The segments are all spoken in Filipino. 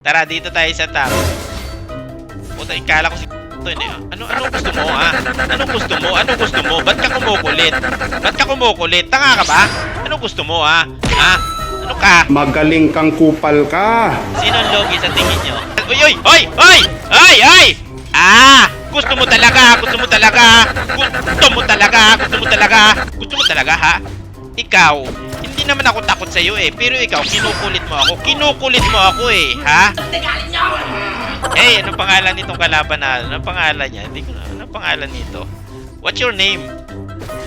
Tara, dito tayo sa top. Puta, ikala ko si to eh. Ano, ano gusto mo, ha? Ano gusto mo? Ano gusto mo? Ba't ka kumukulit? Ba't ka kumukulit? Tanga ka ba? Ano gusto mo, ha? Ha? Ano ka? Magaling kang kupal ka. Sino ang logi sa tingin nyo? Uy, uy, uy, uy, uy, uy! Ah! Gusto mo talaga, gusto mo talaga, gusto mo talaga, gusto mo talaga, gusto mo talaga, ha? Ikaw, naman ako takot sa iyo eh, pero ikaw, kinukulit mo ako, kinukulit mo ako eh, ha? Eh, anong pangalan nitong kalaban na, anong pangalan niya? Hindi ko anong pangalan nito? What's your name?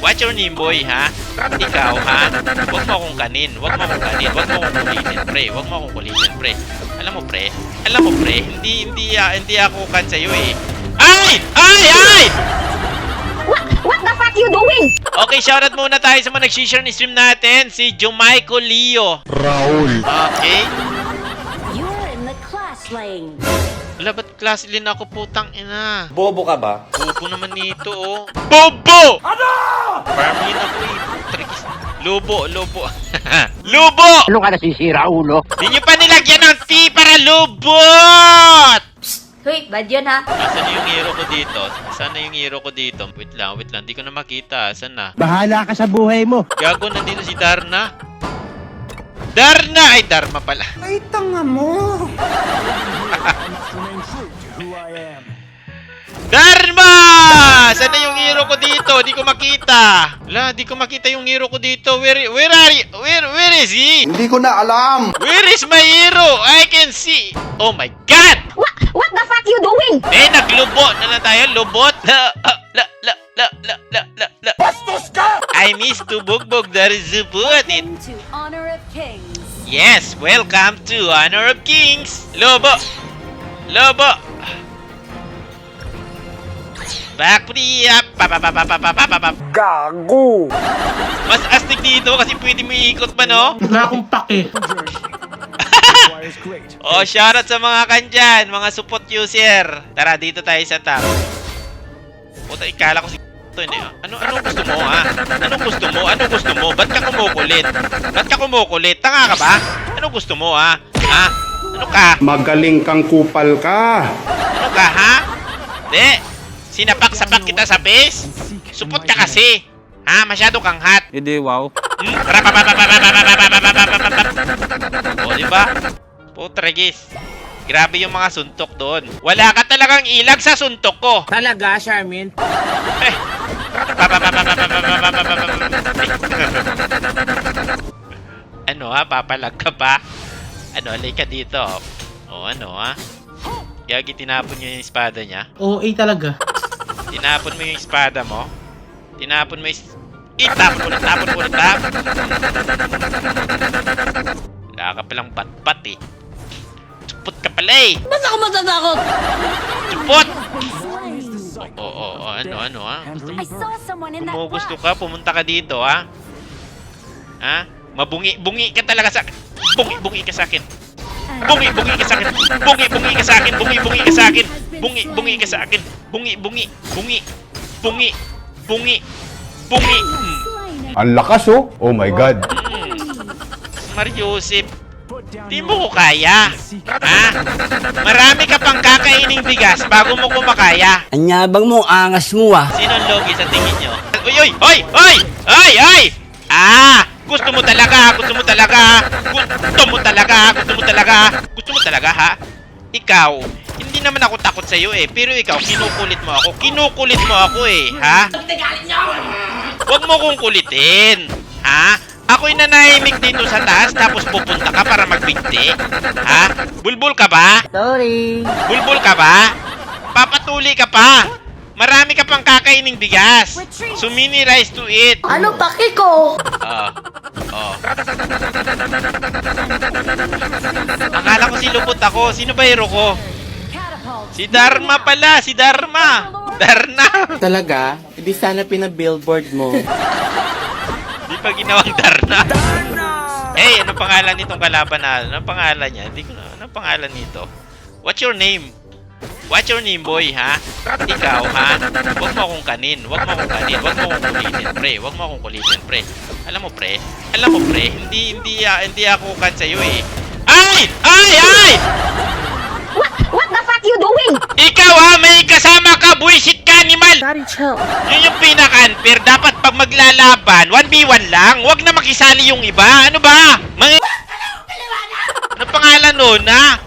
What's your name, boy, ha? Ikaw, ha? Huwag mo akong kanin. Huwag mo akong kanin. Huwag mo akong kulitin, pre. Huwag mo akong kulitin, pre. Alam mo, pre? Alam mo, pre? Hindi, hindi, ah, hindi ako kan sa'yo, eh. Ay! Ay! Ay! Okay, shoutout muna tayo sa mga nag-share ni stream natin. Si Jumaico Leo. Raul. Okay. You're in the class lane. Wala, ba't klase din ako putang ina? Bobo ka ba? Bobo naman nito, oh. Bobo! Ano? Parmin ako, eh. Trikis. Lubo, lubo. lubo! Ano ka nasisira, ulo? Di nyo pa nilagyan ng T para lubot! Hoy, bad yun ha? Nasaan na yung hero ko dito? Saan na yung hero ko dito? Wait lang, wait lang. Di ko na makita. Saan na? Bahala ka sa buhay mo. Gago, nandito si Darna. Darna! Ay, Dharma pala. Ay, tanga mo. Dharma! Saan na yung hero ko dito? Di ko makita. Wala, di ko makita yung hero ko dito. Where, where are you? Where, where is he? Hindi ko na alam. Where is my hero? I can see. Oh my God! What, what the fuck you doing? Eh, naglubo na lang tayo. Lubot. La, ah, la, la, la, la, la, la, la. Bastos ka! I miss to bugbog. That is subot it. to Honor of Kings. Yes, welcome to Honor of Kings. Lobo. Lobo. Back up. Pa, pa, pa, pa, pa, pa, pa, pa, pa. Gago! Mas astig dito kasi pwede mo iikot pa, no? Wala akong pake. Oh, shoutout sa mga kandyan, mga support user. Tara, dito tayo sa top. Puta, ikala ko si to eh. Ano, ano gusto mo, ha? Ano gusto mo? Ano gusto mo? Ba't ka kumukulit? Ba't ka kumukulit? Tanga ka ba? Ano gusto mo, ha? Ha? Ano ka? Magaling kang kupal ka. Ano ka, ha? Di. Sinapak-sapak kita sa base? Supot ka kasi. Ha? Masyado kang hot. Hindi, wow. Hmm? O, di ba? Putregis. Grabe yung mga suntok doon. Wala ka talagang ilag sa suntok ko. Talaga, Charmin? Eh. ano ha? Papalag ka pa? Ano? Alay ka dito. O ano ha? Gagi, tinapon niya yung espada niya. OA talaga. Tinapon mo yung espada mo. Tinapon mo yung... Itapon mo tapon mo tapon. Wala ka palang bat-bat eh. Eh. Ba't ako matatakot? Supot! Oo, oo, oo, ano, ano ha? Someone in Kung gusto ka, pumunta ka dito ha? Ha? Mabungi, bungi ka talaga sa... Bungi, bungi ka sa akin. Bungi, bungi ka sa akin. Bungi, bungi ka sa akin. Bungi, bungi ka sa akin. Bungi, bungi ka sa akin. Bungi, bungi, bungi, bungi, bungi, bungi. Hmm. Ang lakas oh. Oh my God. Mariusip, di mo ko kaya. Ha? Marami ka pang kakaining bigas bago mo kumakaya. Anyabang mo, angas mo ah. Sino ang logi sa tingin nyo? Uy, uy, uy, uy, uy, uy! Ah! Gusto mo talaga, gusto mo talaga, gusto mo talaga, gusto mo talaga, gusto mo talaga, ha? Ikaw, hindi naman ako takot sa'yo eh, pero ikaw, kinukulit mo ako, kinukulit mo ako eh, ha? Huwag mo kong kulitin, ha? Ako'y nanahimik dito sa taas tapos pupunta ka para magbigti, ha? Bulbul ka ba? Sorry. Bulbul ka ba? Papatuli ka pa. Marami ka pang kakaining bigas. So mini rice to eat. Ano paki ko? Oo. Oo. Akala ko si Lubot ako. Sino ba hero ko? Si Dharma pala. Si Dharma. Darna. Talaga? Hindi sana pinabillboard mo. Di pa ginawang Darna. Hey, anong pangalan nitong kalaban na? Anong pangalan niya? Hindi ko na, anong pangalan nito? What's your name? What's your name, boy, ha? Ikaw, ha? Huwag mo akong kanin. Huwag mo akong kanin. Huwag mo akong kulitin, pre. Huwag mo akong kulitin, pre. Alam mo, pre. Alam mo, pre. Hindi, hindi, uh, hindi ako kan sa'yo, eh. Ay! Ay! Ay! What, what the fuck you doing? Ikaw, ha? May kasama ka. Buisit ka, animal. Sorry, chill. Yun yung pinaka-unfair. Dapat pag maglalaban, 1v1 lang. Huwag na makisali yung iba. Ano ba? Mga... Ano pangalan nun, ha?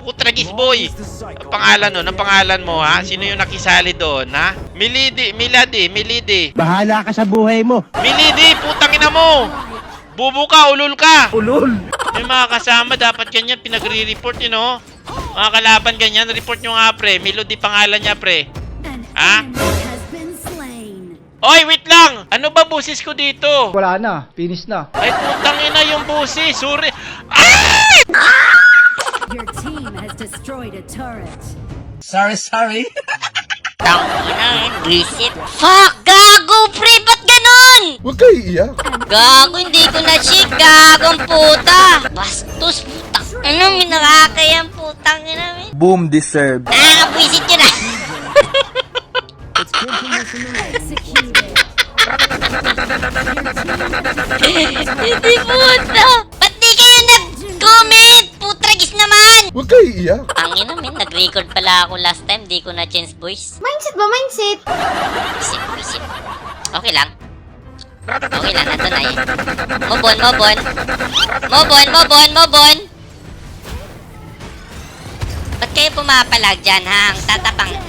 Putragis boy. Ano pangalan nun? Ano pangalan mo, ha? Sino yung nakisali doon, ha? Milidi, Miladi, Milidi. Bahala ka sa buhay mo. Milidi, putang ina mo! Bubo ka, ulol ka! Ulol! Yung mga kasama, dapat ganyan, pinagre-report yun, oh. Mga kalaban ganyan, report nyo nga, pre. Melody pangalan niya, pre. An Oy, wait lang! Ano ba busis ko dito? Wala na. Finish na. Ay, putang ina yung busis. Sorry. Ay! Your team has destroyed a turret. Sorry, sorry. Visit. Fuck! Gago, pre! Ba't ganun? Huwag kayo iiyak. Gago, hindi ko na shit. Gagong puta. Bastos, puta. Ano, may nakakayang putang ina. Boom deserve. Nakakapwisit yun ah. Hindi puta. Ba't di kayo nag-comment? Putragis naman. Huwag kayo iiyak. Ang ina, min. Nag-record pala ako last time. Di ko na chance voice. Mindset ba? Mindset? Isip, isip. Okay lang. Okay lang, nandun na eh. Mobon, mobon. Mobon, mobon, mobon. Ba't kayo pumapalag dyan, ha? Ang tatapang.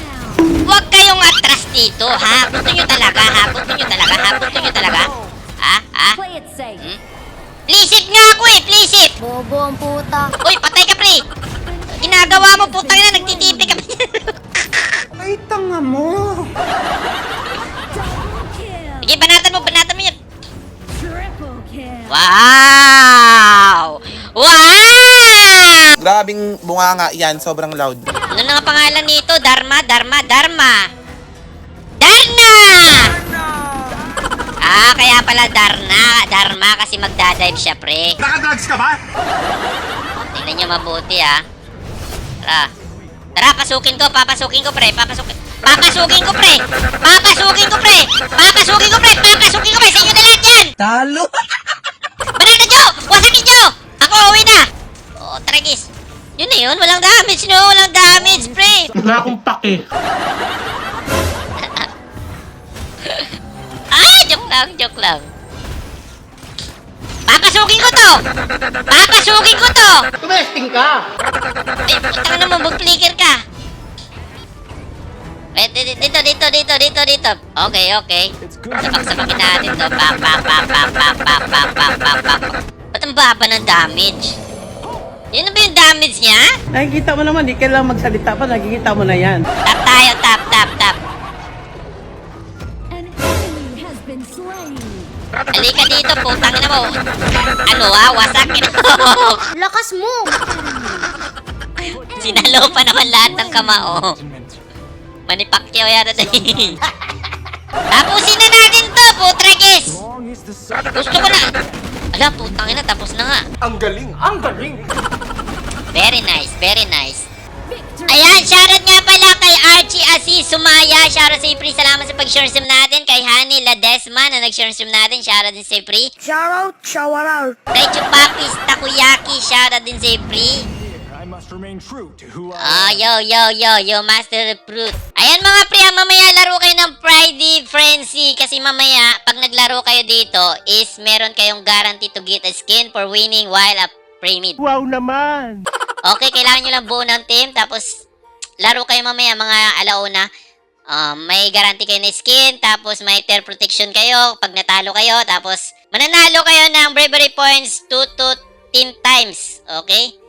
Kayong atras dito, ha? Gusto nyo talaga, ha? Gusto nyo talaga, ha? Gusto nyo talaga? Ha? Ha? Play it safe. Hmm? Plisip nga ako eh, plisip! Bobo ang puta. Uy, patay ka, pre! Ginagawa mo, putang ina, nagtitipi ka. Ay, tanga mo. Sige, banatan mo, banatan mo kill. Wow! Wow! Grabing bunganga yan, sobrang loud. Ano na nga pangalan nito? Dharma, Dharma, Dharma! Darna! Ah, kaya pala Darna. Dharma kasi magdadive siya, pre. Nakadrugs ka ba? Tingnan nyo mabuti, ah. Tara. Tara, pasukin ko, papasukin ko, pre. Papasukin. Papasukin ko, pre! Papasukin ko, pre! Papasukin ko, pre! Papasukin ko, pre! Sa inyo na lahat yan! Talo. Banana Joe! Wasabi Joe! Ako, uwi na! Oh, tragis. Yun na yun, walang damage, no? Walang damage, pre! Wala akong pake. Ah, joke lang, joke lang. Papasukin ko to! Papasukin ko to! Tumesting ka! Eh, putang naman, mag-flicker ka. Eh, dito, dito, dito, dito, dito. Okay, okay. Sabak-sabakin natin to. Pa, pa, pa, pa, pa, pa, pa, pa, pa, pa. Ba't ang baba ng damage? Yun na ba yung damage niya? Nakikita mo naman, di kailangan magsalita pa, nakikita mo na yan. Tap tayo, tap, tap, tap. Halika dito, putang ina mo. Ano ah, wasakin mo. Lakas mo! Sinalo pa naman lahat ng kamao. Manipakyaw yata din. Tapusin na natin to, putregis! Gusto ko na... Ala, putang ina, tapos na nga. Ang galing, ang galing. Very nice, very nice. Ayan, shoutout nga pala kay Archie Aziz Sumaya. Shoutout sa Ipri. Salamat sa pag-share stream natin. Kay Hani Ladesma na nag-share stream natin. Shoutout din sa Ipri. Shoutout, shower out. Kay Chupapis Takoyaki. Shoutout din sa Ipri. Ah, yo, yo, yo, yo, Master Fruit. Ayan mga pre, ah, mamaya laro kayo ng Friday Frenzy. Kasi mamaya, pag naglaro kayo dito, is meron kayong guarantee to get a skin for winning while a pyramid. Wow naman. Okay, kailangan nyo lang buo ng team. Tapos, laro kayo mamaya mga alauna. Um, may guarantee kayo na skin. Tapos, may tear protection kayo pag natalo kayo. Tapos, mananalo kayo ng bravery points 2 to 10 times. Okay?